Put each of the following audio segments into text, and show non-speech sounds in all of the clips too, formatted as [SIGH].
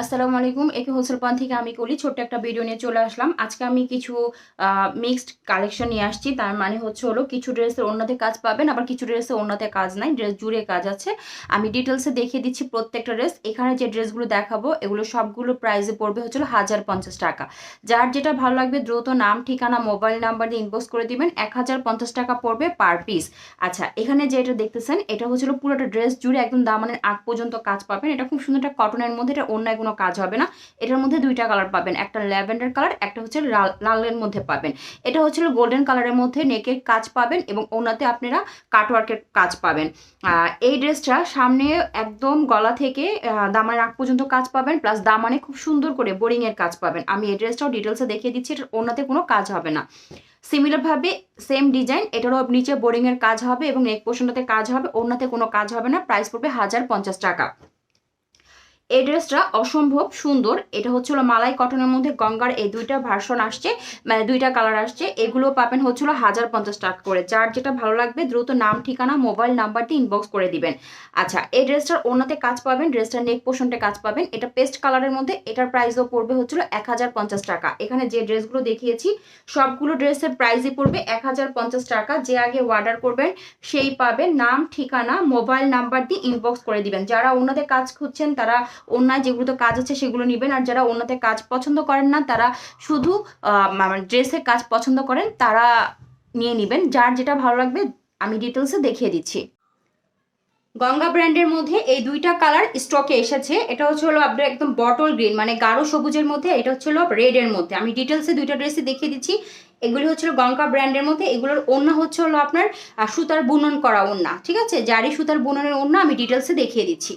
আসসালামু আলাইকুম একে হোলসেল পান থেকে আমি কলি, ছোট্ট একটা ভিডিও নিয়ে চলে আসলাম। আজকে আমি কিছু মিক্সড কালেকশন নিয়ে আসছি। তার মানে হচ্ছে হলো কিছু ড্রেসের অন্যতে কাজ পাবেন, আবার কিছু ড্রেসের অন্যতে কাজ নাই ড্রেস জুড়ে কাজ আছে। আমি ডিটেলসে দেখিয়ে দিচ্ছি প্রত্যেকটা ড্রেস এখানে যে ড্রেসগুলো দেখাবো, এগুলো সবগুলো প্রাইসে পড়বে হচ্ছে হাজার পঞ্চাশ টাকা। যার যেটা ভালো লাগবে দ্রুত নাম, ঠিকানা মোবাইল নাম্বার দিয়ে ইনবক্স করে দিবেন এক হাজার পঞ্চাশ টাকা পড়বে পার পিস আচ্ছা এখানে যেটা দেখতেছেন, এটা হচ্ছিল পুরোটা ড্রেস জুড়ে একদম দামানের আগ পর্যন্ত কাজ পাবেন। এটা খুব সুন্দর একটা কটনের মধ্যে, এটা অন্য কোনো কাজ হবে না। এটার মধ্যে দুইটা কালার পাবেন, একটা ল্যাভেন্ডার কালার একটা হচ্ছে লাল- লালের মধ্যে পাবেন। এটা হচ্ছিল গোল্ডেন কালারের মধ্যে নেকের কাজ পাবেন এবং ওনাতে আপনারা কাটওয়ার্কের কাজ পাবেন। এই ড্রেসটা সামনে একদম গলা থেকে দামানের আগ পর্যন্ত কাজ পাবেন প্লাস দামানে খুব সুন্দর করে বোরিংয়ের কাজ পাবেন। আমি এই ড্রেসটাও ডিটেলসে দেখিয়ে দিচ্ছি, এটার ওনাতে কোনো কাজ হবে না। সিমিলারভাবে সেম ডিজাইন এটারও নিচে বোরিংয়ের কাজ হবে এবং নেক পোর্শনটাতে কাজ হবে ওনাতে কোনো কাজ হবে না প্রাইস পড়বে হাজার পঞ্চাশ টাকা। এই ড্রেসটা অসম্ভব সুন্দর। এটা হচ্ছিল মালাই কটনের মধ্যে গঙ্গার এই দুইটা ভার্সন আসছে মানে দুইটা কালার আসছে। এগুলো পাবেন হচ্ছিল হাজার পঞ্চাশ টাকা করে। যার যেটা ভালো লাগবে দ্রুত নাম, ঠিকানা মোবাইল নাম্বার দিয়ে ইনবক্স করে দিবেন। আচ্ছা এই ড্রেসটার ওনাতে কাজ পাবেন ড্রেসটার নেক পোর্শনটা কাজ পাবেন। এটা পেস্ট কালারের মধ্যে এটার প্রাইসও পড়বে হচ্ছিল এক হাজার পঞ্চাশ টাকা। এখানে যে ড্রেসগুলো দেখিয়েছি, সবগুলো ড্রেসের প্রাইসই পড়বে এক হাজার পঞ্চাশ টাকা। যে আগে অর্ডার করবেন, সেই পাবেন নাম, ঠিকানা মোবাইল নাম্বার দিয়ে ইনবক্স করে দিবেন। যারা ওনাদের কাজ খুঁজছেন, তারা অন্যায় যেগুলোতে কাজ আছে সেগুলো নেবেন। আর যারা অন্যতে কাজ পছন্দ করেন না, তারা শুধু ড্রেসের কাজ পছন্দ করেন, তারা নিয়ে নেবেন। যার যেটা ভালো লাগবে, আমি ডিটেলসে দেখিয়ে দিচ্ছি। গঙ্গা ব্র্যান্ডের মধ্যে এই দুইটা কালার স্টকে এসেছে। এটা হচ্ছে হলো আপনার একদম বটল গ্রিন মানে গাঢ় সবুজের মধ্যে, এটা হচ্ছে হলো রেডের মধ্যে। আমি ডিটেলসে দুইটা ড্রেসই দেখিয়ে দিচ্ছি। এগুলি হচ্ছে গঙ্গা ব্র্যান্ডের মধ্যে। এগুলোর ওন্না হচ্ছে হলো আপনার সুতার বুনন করা ওন্না ঠিক আছে? জারি সুতার বুননের ওন্না আমি ডিটেলসে দেখিয়ে দিচ্ছি।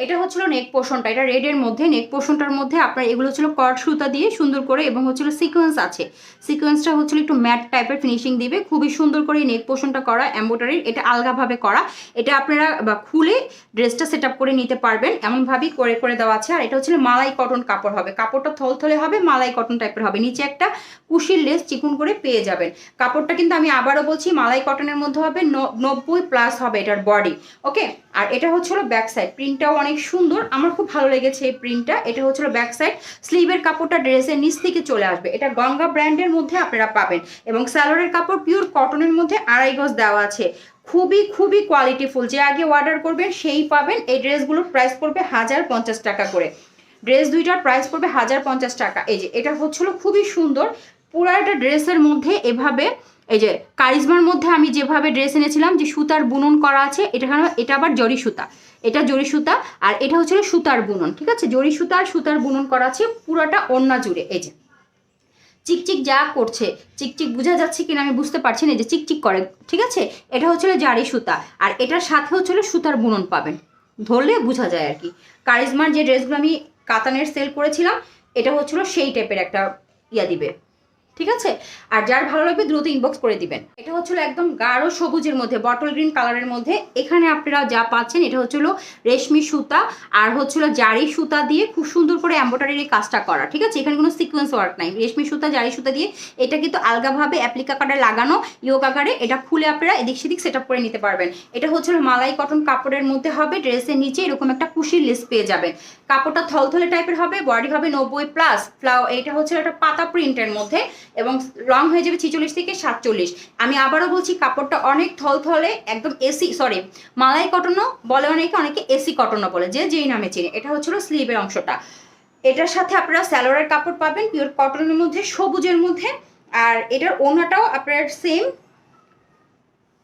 এটা হচ্ছিল নেক পোর্শনটা এটা রেডের মধ্যে নেক পোর্শনটার মধ্যে আপনার এগুলো হচ্ছিল কট সুতা দিয়ে সুন্দর করে এবং হচ্ছিল সিকোয়েন্স আছে। সিকোয়েন্সটা হচ্ছিল একটু ম্যাট টাইপের ফিনিশিং দিবে, খুবই সুন্দর করে নেক পোর্শনটা করা এম্বোটারির এটা আলগাভাবে করা। এটা আপনারা বা খুলে ড্রেসটা সেট করে নিতে পারবেন, এমনভাবেই করে করে দেওয়া আছে। আর এটা হচ্ছিল মালাই কটন কাপড় হবে। কাপড়টা থলথলে হবে, মালাই কটন টাইপের হবে। নিচে একটা কুশির লেস চিকুন করে পেয়ে যাবেন। কাপড়টা কিন্তু আমি আবারও বলছি, মালাই কটনের মধ্যে হবে নব্বই প্লাস হবে এটার বডি ওকে আর এটা হচ্ছিল ব্যাক সাইড প্রিন্টটাও অনেক সুন্দর। আমার খুব ভালো লেগেছে এই প্রিন্টটা এটা হচ্ছিল ব্যাক সাইড স্লিভের কাপড়টা ড্রেসের নিচ থেকে চলে আসবে। এটা গঙ্গা ব্র্যান্ডের মধ্যে আপনারা পাবেন। এবং স্যালোরের কাপড় পিওর কটনের মধ্যে আড়াই গজ দেওয়া আছে। খুবই খুবই কোয়ালিটিফুল যে আগে অর্ডার করবেন, সেই পাবেন। এই ড্রেসগুলোর প্রাইস পড়বে হাজার পঞ্চাশ টাকা করে। ড্রেস দুইটার প্রাইস পড়বে হাজার পঞ্চাশ টাকা। এই যে, এটা হচ্ছিল খুবই সুন্দর। পুরো একটা ড্রেসের মধ্যে এভাবে, এই যে, কারিজমার মধ্যে আমি যেভাবে ড্রেস এনেছিলাম, যে সুতার বুনন করা আছে, এটা এটা আবার জরি সুতা। এটা জরি সুতা আর এটা হচ্ছে সুতার বুনন, ঠিক আছে? জরি সুতা আর সুতার বুনন করা আছে পুরোটা ওন্না জুড়ে, এই যে। চিকচিক যা করছে, চিকচিক বোঝা যাচ্ছে কিনা আমি বুঝতে পারছি না যে চিকচিক করে, ঠিক আছে? এটা হচ্ছিল জারি সুতা আর এটার সাথে হচ্ছিল সুতার বুনন পাবেন। ধরলে বোঝা যায় আর কি। কারিজমার যে ড্রেসগুলো আমি কাতানের সেল করেছিলাম, এটা হচ্ছিল সেই টাইপের একটা ইয়া দিবে। ঠিক আছে? আর যার ভালো লাগবে দ্রুত ইনবক্স করে দিবেন। এটা হচ্ছিল একদম গাঢ় সবুজের মধ্যে বটল গ্রিন কালারের মধ্যে। এখানে আপনারা যা পাচ্ছেন, এটা হচ্ছিল রেশমি সুতা, আর হচ্ছিল জারি সুতা দিয়ে খুব সুন্দর করে এম্বোটারির এই কাজটা করা, ঠিক আছে? এখানে কোনো সিকোয়েন্স ওয়ার্ক নাই। রেশমি সুতা, জারি সুতা দিয়ে এটা কিন্তু আলগাভাবে অ্যাপ্লিকা কার্ডে লাগানো ইয়োগ আকারে এটা খুলে আপনারা এদিক সেদিক সেট করে নিতে পারবেন। এটা হচ্ছিল মালাই কটন কাপড়ের মধ্যে হবে ড্রেসের নিচে এরকম একটা কুশির লেস পেয়ে যাবেন। কাপড়টা থলথলে টাইপের হবে বডি হবে নব্বই প্লাস ফ্লাও এটা হচ্ছে একটা পাতা প্রিন্টের মধ্যে। এবং রং হয়ে যাবে ছিচল্লিশ থেকে সাতচল্লিশ। আমি আবারও বলছি, কাপড়টা অনেক থলথলে, একদম এসি সরি মালাই কটনও বলে অনেকে অনেকে এসি কটনও বলে, যে যেই নামে চিনে। এটা হচ্ছিল স্লিভের অংশটা। এটার সাথে আপনারা স্যালোয়ারের কাপড় পাবেন পিওর কটনের মধ্যে, সবুজের মধ্যে, আর এটার ওনাটাও আপনার সেম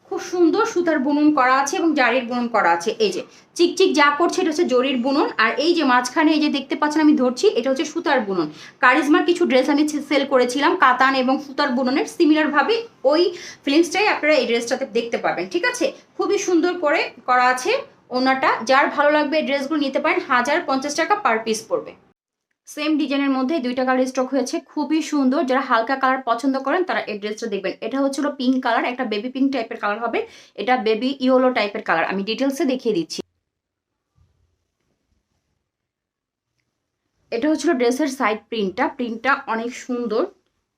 খুব সুন্দর সুতার বুনন করা আছে এবং জারির বুনন করা আছে। এই যে চিকচিক যা করছে এটা হচ্ছে জরির বুনন। আর এই যে মাঝখানে এই যে দেখতে পাচ্ছেন আমি ধরছি, এটা হচ্ছে সুতার বুনন। কারিজমার কিছু ড্রেস আমি সেল করেছিলাম, কাতান এবং সুতার বুননের। সিমিলার ভাবে ওই ফিলিংসটাই আপনারা এই ড্রেসটাতে দেখতে পাবেন, ঠিক আছে? খুবই সুন্দর করে করা আছে ওনাটা। যার ভালো লাগবে এই ড্রেসগুলো নিতে পারেন, হাজার পঞ্চাশ টাকা পার পিস পড়বে। সেম ডিজাইনের মধ্যে দুইটা কালার স্টক হয়েছে, খুবই সুন্দর। যারা হালকা কালার পছন্দ করেন, তারা এই ড্রেসটা দেখবেন। এটা হচ্ছিল পিঙ্ক কালার একটা বেবি পিঙ্ক টাইপের কালার হবে। এটা বেবি ইয়েলো টাইপের কালার আমি ডিটেলসে দেখিয়ে দিচ্ছি। এটা হচ্ছিল ড্রেসের সাইড প্রিন্টটা প্রিন্টটা অনেক সুন্দর।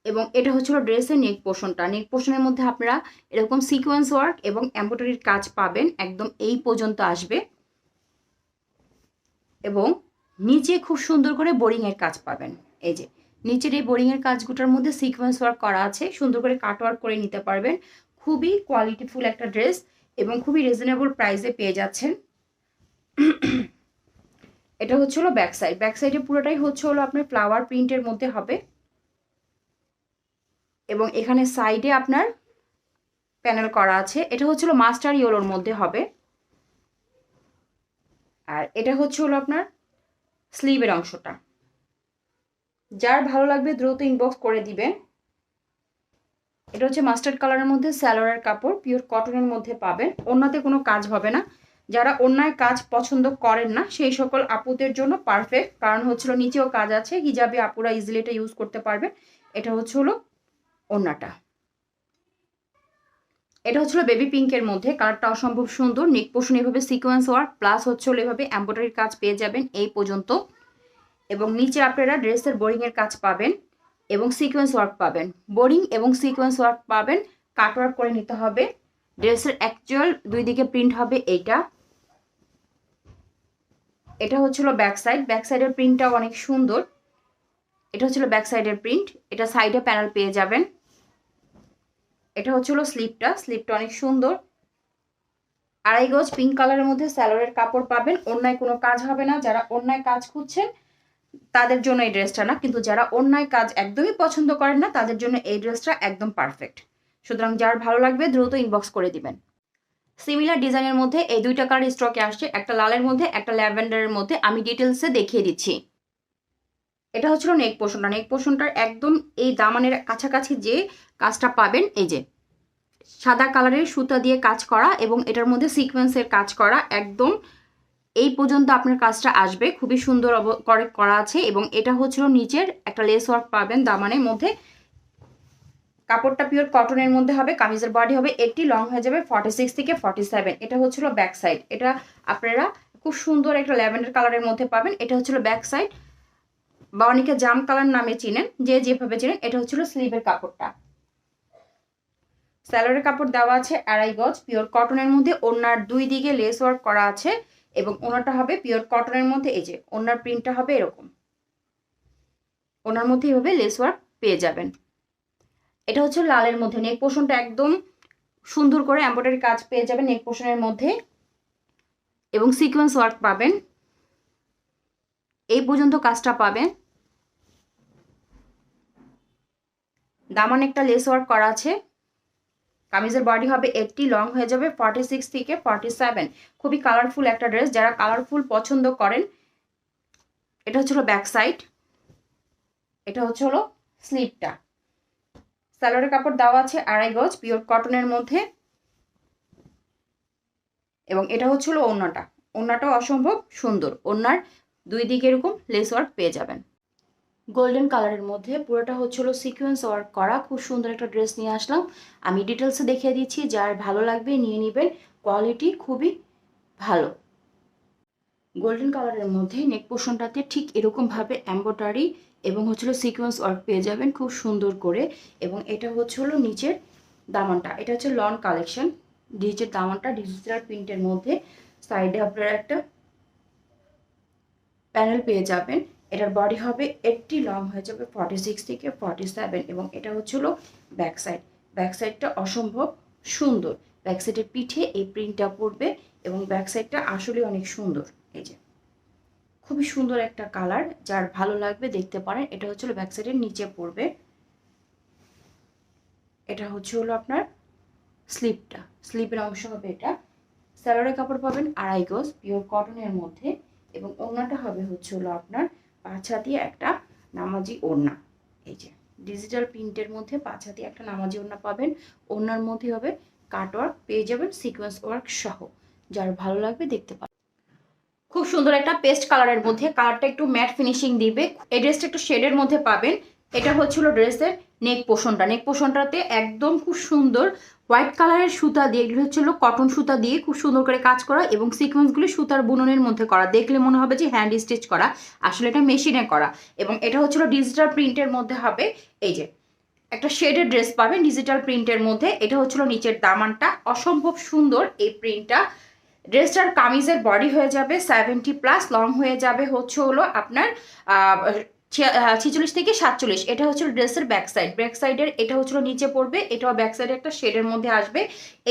এবং এটা হচ্ছিল ড্রেসের নেক পোর্শনটা নেক পোর্শনের মধ্যে আপনারা এরকম সিকোয়েন্স ওয়ার্ক এবং এম্ব্রয়ডারির কাজ পাবেন। একদম এই পর্যন্ত আসবে। এবং নিচে খুব সুন্দর করে বোরিংয়ের কাজ পাবেন। এই যে, নিচের এই বোরিংয়ের কাজগুলোর মধ্যে সিকোয়েন্স ওয়ার্ক করা আছে, সুন্দর করে কাট ওয়ার্ক করে নিতে পারবেন। খুবই কোয়ালিটিফুল একটা ড্রেস এবং খুবই রিজনেবল প্রাইসে পেয়ে যাচ্ছেন। [CLEARS THROAT] এটা হচ্ছে হলো ব্যাক সাইড ব্যাক সাইডে পুরোটাই হচ্ছে হলো আপনার ফ্লাওয়ার প্রিন্টের মধ্যে হবে। এবং এখানে সাইডে আপনার প্যানেল করা আছে। এটা হচ্ছে হলো মাস্টার ইয়েলোর মধ্যে হবে। আর এটা হচ্ছে হলো আপনার স্লিভের অংশটা। যার ভালো লাগবে দ্রুত ইনবক্স করে দিবেন এটা হচ্ছে মাস্টার্ড কালারের মধ্যে স্যালোয়ারের কাপড় পিওর কটনের মধ্যে পাবেন। অন্যতে কোনো কাজ হবে না। যারা অন্যায় কাজ পছন্দ করেন না, সেই সকল আপুদের জন্য পারফেক্ট কারণ হচ্ছিল নিচেও কাজ আছে, হিজাবে আপুরা ইজিলি এটা ইউজ করতে পারবেন। এটা হচ্ছে হলো ওন্নাটা এটা হচ্ছিল বেবি পিঙ্কের মধ্যে। কালারটা অসম্ভব সুন্দর। নেক পোষণ এভাবে সিকোয়েন্স ওয়ার্ক প্লাস হচ্ছে হলো এভাবে এম্ব্রয়ডারির কাজ পেয়ে যাবেন এই পর্যন্ত। এবং নিচে আপনারা ড্রেসের বোরিংয়ের কাজ পাবেন এবং সিকোয়েন্স ওয়ার্ক পাবেন। বোরিং এবং সিকোয়েন্স ওয়ার্ক পাবেন কাট ওয়ার্ক করে নিতে হবে। ড্রেসের অ্যাকচুয়াল দুই দিকে প্রিন্ট হবে এইটা। এটা হচ্ছিল ব্যাক সাইড ব্যাক সাইডের প্রিন্টটাও অনেক সুন্দর। এটা হচ্ছিল ব্যাক সাইডের প্রিন্ট এটা সাইডে প্যানেল পেয়ে যাবেন। এটা হচ্ছিল স্লিপটা স্লিপটা অনেক সুন্দর। আড়াই গজ পিঙ্ক কালারের মধ্যে স্যালোয়ারের কাপড় পাবেন, অন্যায় কোনো কাজ হবে না। যারা অন্যায় কাজ খুঁজছেন, তাদের জন্য এই ড্রেসটা না। কিন্তু যারা অন্যায় কাজ একদমই পছন্দ করেন না, তাদের জন্য এই ড্রেসটা একদম পারফেক্ট সুতরাং যার ভালো লাগবে, দ্রুত ইনবক্স করে দিবেন। সিমিলার ডিজাইনের মধ্যে এই দুইটা কালার স্টকে আসছে। একটা লালের মধ্যে, একটা ল্যাভেন্ডারের মধ্যে। আমি ডিটেলসে দেখিয়ে দিচ্ছি। এটা হচ্ছিল নেক পোষণটা। নেক পোষণটার একদম এই দামানের কাছাকাছি যে কাজটা পাবেন, এই যে সাদা কালারের সুতা দিয়ে কাজ করা এবং এটার মধ্যে সিকোয়েন্সের কাজ করা, একদম এই পর্যন্ত আপনার কাজটা আসবে। খুবই সুন্দর করে করা আছে এবং এটা হচ্ছিল নিচের একটা লেস ওয়ার্ক পাবেন দামানের মধ্যে। কাপড়টা পিওর কটনের মধ্যে হবে, কামিজের বডি হবে, একটি লং হয়ে যাবে ফর্টি সিক্স থেকে ফর্টি সেভেন এটা হচ্ছিল ব্যাক সাইড এটা আপনারা খুব সুন্দর একটা ল্যাভেন্ডার কালারের মধ্যে পাবেন। এটা হচ্ছিল ব্যাক সাইড বা অনেকে জাম কালার নামে চিনেন, যে যেভাবে চিনেন, এটা হচ্ছিল স্লিভের কাপড়টা। স্যালোয়ারের কাপড় দেওয়া আছে আড়াই গজ, পিওর কটনের মধ্যে ওনার দুই দিকে লেস ওয়ার্ক করা আছে এবং ওনারটা হবে পিওর কটনের মধ্যে, এই যে ওনার প্রিন্টটা হবে এরকম। ওনার মধ্যে এভাবে লেস ওয়ার্ক পেয়ে যাবেন। এটা হচ্ছে লালের মধ্যে, নেক পোষণটা একদম সুন্দর করে এম্ব্রয়ডারি কাজ পেয়ে যাবেন নেক পোষণের মধ্যে। এবং সিকোয়েন্স ওয়ার্ক পাবেন। এই পর্যন্ত কাজটা পাবেন। দামান একটা লেস ওয়ার্ক করা আছে। কামিজের বডি হবে এইটটি লং হয়ে যাবে ফর্টি সিক্স থেকে ফর্টি সেভেন খুবই কালারফুল একটা ড্রেস যারা কালারফুল পছন্দ করেন, এটা হচ্ছে হলো ব্যাক সাইড এটা হচ্ছে হলো স্লিপটা স্যালোয়ারের কাপড় দেওয়া আছে আড়াই গজ পিওর কটনের মধ্যে। এবং এটা হচ্ছে হলো ওড়নাটা। ওড়নাটাও অসম্ভব সুন্দর। ওড়নার দুই দিকে এরকম লেস ওয়ার্ক পেয়ে যাবেন। গোল্ডেন কালারের মধ্যে। পুরোটা হচ্ছিল সিকোয়েন্স ওয়ার্ক করা। খুব সুন্দর একটা ড্রেস নিয়ে আসলাম। আমি ডিটেলসে দেখিয়ে দিচ্ছি, যার ভালো লাগবে নিয়ে নেবেন। কোয়ালিটি খুবই ভালো। গোল্ডেন কালারের মধ্যে নেক পোষণটাতে ঠিক এরকমভাবে এম্ব্রয়ডারি এবং হচ্ছিল সিকোয়েন্স ওয়ার্ক পেয়ে যাবেন খুব সুন্দর করে। এবং এটা হচ্ছে হলো নিচের দামানটা। এটা হচ্ছে লন কালেকশন নিচের দামানটা ডিজিটাল প্রিন্টের মধ্যে। সাইডে আপনারা একটা প্যানেল পেয়ে যাবেন। এটার বডি হবে এইটটি লং হয়ে যাবে ফর্টি সিক্স থেকে ফর্টি সেভেন এবং এটা হচ্ছিল ব্যাক সাইড ব্যাক সাইডটা অসম্ভব সুন্দর। ব্যাক সাইডের পিঠে এই প্রিন্টটা পড়বে এবং ব্যাক সাইডটা আসলে অনেক সুন্দর। এই যে, খুবই সুন্দর একটা কালার যার ভালো লাগবে দেখতে পারেন। এটা হচ্ছিল ব্যাক সাইডের নিচে পড়বে। এটা হচ্ছে হলো আপনার স্লিপটা স্লিপের অংশ হবে এটা। স্যালোয়ারের কাপড় পাবেন আড়াই গজ পিওর কটনের মধ্যে এবং ওড়নাটা হবে হচ্ছে হলো আপনার পাছা দিয়ে একটা নামাজি ওড়না। এই যে ডিজিটাল প্রিন্টের মধ্যে পাছা দিয়ে একটা নামাজি ওড়না পাবেন। ওড়নার মধ্যে হবে কাট ওয়ার্ক পেয়ে যাবেন সিকোয়েন্স ওয়ার্ক সহ। যার ভালো লাগবে দেখতে পাবেন। খুব সুন্দর একটা পেস্ট কালারের মধ্যে কালারটা একটু ম্যাট ফিনিশিং দিবে। এই ড্রেসটা একটু শেডের মধ্যে পাবেন। এটা হচ্ছিল ড্রেসের নেক পোষণটা নেক পোষণটাতে একদম খুব সুন্দর হোয়াইট কালারের সুতা দিয়ে, এগুলো হচ্ছিল কটন সুতা দিয়ে খুব সুন্দর করে কাজ করা এবং সিকোয়েন্সগুলি সুতার বুননের মধ্যে করা। দেখলে মনে হবে যে হ্যান্ড স্টিচ করা, আসলে এটা মেশিনে করা এবং এটা হচ্ছিল ডিজিটাল প্রিন্টের মধ্যে হবে। এই যে, একটা শেডের ড্রেস পাবেন ডিজিটাল প্রিন্টের মধ্যে, এটা হচ্ছিল নিচের দামানটা। অসম্ভব সুন্দর এই প্রিন্টটা ড্রেসটার কামিজের বডি হয়ে যাবে সেভেন্টি প্লাস লং হয়ে যাবে, হচ্ছে হলো আপনার ছিচল্লিশ থেকে সাতচল্লিশ। এটা হচ্ছিল ড্রেসের ব্যাক সাইড ব্যাক সাইডের এটা হচ্ছিল নিচে পড়বে, এটাও ব্যাক সাইডে একটা শেডের মধ্যে আসবে।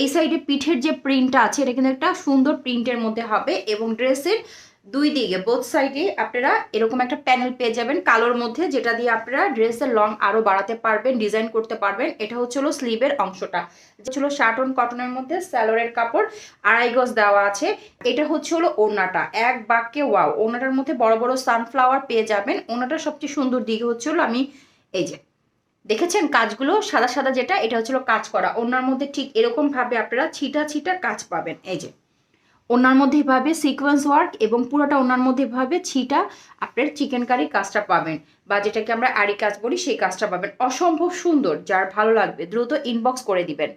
এই সাইডে পিঠের যে প্রিন্টটা আছে, এটা কিন্তু একটা সুন্দর প্রিন্টের মধ্যে হবে এবং ড্রেসের দুই দিকে বোথ সাইডে আপনারা এরকম একটা প্যানেল পেয়ে যাবেন। কালোর মধ্যে যেটা দিয়ে আপনারা ড্রেসের লং আরও বাড়াতে পারবেন ডিজাইন করতে পারবেন, এটা হচ্ছে হলো স্লিভের অংশটা। এটা হলো শার্ট অন কটনের মধ্যে স্যালোরের কাপড়, আড়াই গজ দেওয়া আছে। এটা হচ্ছে হলো ওনাটা এক বাক্যে ওয়াও ওনাটার মধ্যে বড় বড় সানফ্লাওয়ার পেয়ে যাবেন। ওড়নাটার সবচেয়ে সুন্দর দিকে হচ্ছে হলো আমি, এই যে, দেখেছেন কাজগুলো? সাদা সাদা যেটা, এটা হচ্ছিল কাজ করা। ওনার মধ্যে ঠিক এরকম ভাবে আপনারা ছিটা ছিটা কাজ পাবেন, এই যে। ওনার মধ্যে ভাবে সিকোয়েন্স ওয়ার্ক এবং পুরোটা ওনার মধ্যে ভাবে ছিটা আপনার চিকেন কারি কাজটা পাবেন বা যেটাকে আমরা আড়ি কাজ বলি সেই কাজটা পাবেন। অসম্ভব সুন্দর, যার ভালো লাগবে, দ্রুত ইনবক্স করে দিবেন।